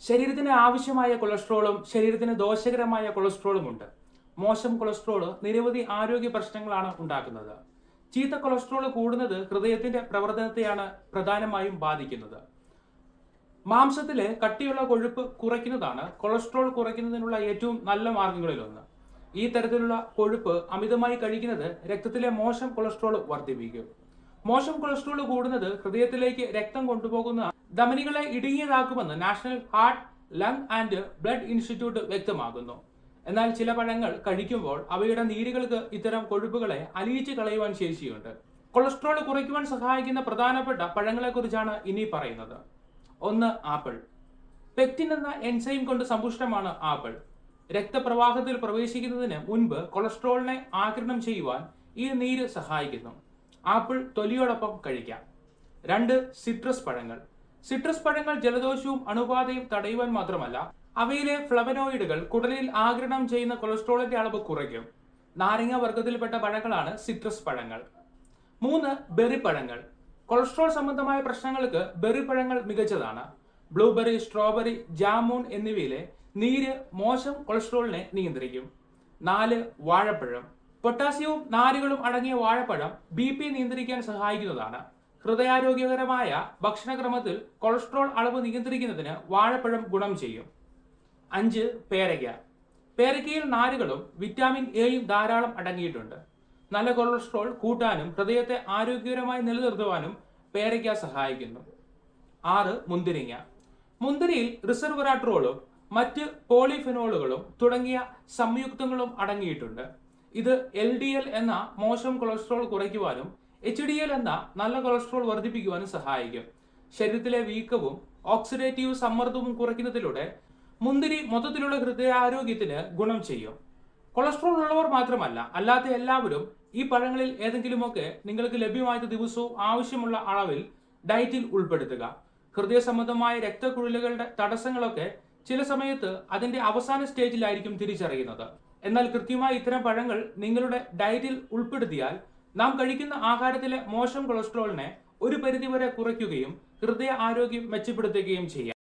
ശരീരത്തിന് ആവശ്യമായ കൊളസ്ട്രോളും ശരീരത്തിന് ദോഷകരമായ കൊളസ്ട്രോളും ഉണ്ട്. മോശം കൊളസ്ട്രോൾ നിരവധി ആരോഗ്യ പ്രശ്നങ്ങളാണ് ഉണ്ടാക്കുന്നത്. ചീത്ത കൊളസ്ട്രോൾ കൂടുന്നത് ഹൃദയത്തിന്റെ പ്രവർത്തനത്തെയാണ് പ്രധാനമായും ബാധിക്കുന്നത്. മാംസത്തിലെ കട്ടിയുള്ള കൊഴുപ്പ് കുറയ്ക്കുന്നതാണ് കൊളസ്ട്രോൾ കുറയ്ക്കുന്നതിനുള്ള ഏറ്റവും നല്ല മാർഗങ്ങളിലൊന്ന്. ഈ തരത്തിലുള്ള കൊഴുപ്പ് അമിതമായി കഴിക്കുന്നത് രക്തത്തിലെ മോശം കൊളസ്ട്രോൾ വർദ്ധിപ്പിക്കും. മോശം കൊളസ്ട്രോൾ കൂടുന്നത് ഹൃദയത്തിലേക്ക് രക്തം കൊണ്ടുപോകുന്ന ധമനികളെ ഇടുങ്ങിയതാക്കുമെന്ന് national heart lung and blood institute വ്യക്തമാക്കുന്നു. എന്നാൽ ചില പഴങ്ങൾ കഴിക്കുമ്പോൾ അവയുടെ നീരുകൾക്ക് ഇത്തരം കൊഴുപ്പുകളെ അലിയിച്ച് കളയുവാൻ ശേഷിയുണ്ട്. കൊളസ്ട്രോൾ കുറയ്ക്കുവാൻ സഹായിക്കുന്ന പ്രധാനപ്പെട്ട പഴങ്ങളെക്കുറിച്ചാണ് ഇനി പറയുന്നത്. ഒന്ന് ആപ്പിൾ. പെക്റ്റിൻ എന്ന എൻസൈം കൊണ്ട് സമ്പുഷ്ടമാണ് ആപ്പിൾ. രക്തപ്രവാഹത്തിൽ പ്രവേശിക്കുന്നതിന് മുൻപ് കൊളസ്ട്രോളിനെ ആകിരണം ചെയ്യുവാൻ ഈ നീര് സഹായിക്കുന്നു. ആപ്പിൾ തൊലിയോടൊപ്പം കഴിക്കാം. രണ്ട് സിട്രസ് പഴങ്ങൾ. സിട്രസ് പഴങ്ങൾ ജലദോഷവും അണുബാധയും തടയുവാൻ മാത്രമല്ല അവയിലെ ഫ്ലവനോയിഡുകൾ കുടലിൽ ആകിരണം ചെയ്യുന്ന കൊളസ്ട്രോളിന്റെ അളവ് കുറയ്ക്കും. നാരങ്ങ വർഗത്തിൽപ്പെട്ട പഴങ്ങളാണ് സിട്രസ് പഴങ്ങൾ. മൂന്ന് ബെറി പഴങ്ങൾ. കൊളസ്ട്രോൾ സംബന്ധമായ പ്രശ്നങ്ങൾക്ക് ബെറി പഴങ്ങൾ മികച്ചതാണ്. ബ്ലൂബെറി സ്ട്രോബെറി ജാമൂൺ എന്നിവയിലെ നീര് മോശം കൊളസ്ട്രോളിനെ നിയന്ത്രിക്കും. നാല് വാഴപ്പഴം. പൊട്ടാസ്യവും നാരുകളും അടങ്ങിയ വാഴപ്പഴം ബി നിയന്ത്രിക്കാൻ സഹായിക്കുന്നതാണ്. ഹൃദയാരോഗ്യകരമായ ഭക്ഷണക്രമത്തിൽ കൊളസ്ട്രോൾ അളവ് നിയന്ത്രിക്കുന്നതിന് വാഴപ്പഴം ഗുണം ചെയ്യും. അഞ്ച് പേരയ്ക്ക. പേരയ്ക്കയിൽ നാരുകളും വിറ്റാമിൻ എയും ധാരാളം അടങ്ങിയിട്ടുണ്ട്. നല്ല കൊളസ്ട്രോൾ കൂട്ടാനും ഹൃദയത്തെ ആരോഗ്യകരമായി നിലനിർത്തുവാനും പേരയ്ക്ക സഹായിക്കുന്നു. ആറ് മുന്തിരിങ്ങ. മുന്തിരിയിൽ റിസർവറാട്രോളും മറ്റ് പോളിഫിനോളുകളും തുടങ്ങിയ സംയുക്തങ്ങളും അടങ്ങിയിട്ടുണ്ട്. ഇത് എൽ ഡി എൽ എന്ന മോശം കൊളസ്ട്രോൾ കുറയ്ക്കുവാനും എച്ച് ഡി എൽ എന്ന നല്ല കൊളസ്ട്രോൾ വർദ്ധിപ്പിക്കുവാനും സഹായിക്കും. ശരീരത്തിലെ വീക്കവും ഓക്സിഡേറ്റീവ് സമ്മർദ്ദവും കുറയ്ക്കുന്നതിലൂടെ മുന്തിരി മൊത്തത്തിലുള്ള ഹൃദയാരോഗ്യത്തിന് ഗുണം ചെയ്യും. കൊളസ്ട്രോൾ ഉള്ളവർ മാത്രമല്ല അല്ലാത്ത എല്ലാവരും ഈ പഴങ്ങളിൽ ഏതെങ്കിലുമൊക്കെ നിങ്ങൾക്ക് ലഭ്യമായത് ദിവസവും ആവശ്യമുള്ള അളവിൽ ഡയറ്റിൽ ഉൾപ്പെടുത്തുക. ഹൃദയ സംബന്ധമായ രക്തക്കുഴലുകളുടെ തടസ്സങ്ങളൊക്കെ ചില സമയത്ത് അതിന്റെ അവസാന സ്റ്റേജിലായിരിക്കും തിരിച്ചറിയുന്നത്. എന്നാൽ കൃത്യമായി ഇത്തരം പഴങ്ങൾ നിങ്ങളുടെ ഡയറ്റിൽ ഉൾപ്പെടുത്തിയാൽ നാം കഴിക്കുന്ന ആഹാരത്തിലെ മോശം കൊളസ്ട്രോളിനെ ഒരു പരിധിവരെ കുറയ്ക്കുകയും ഹൃദയ ആരോഗ്യം മെച്ചപ്പെടുത്തുകയും ചെയ്യാം.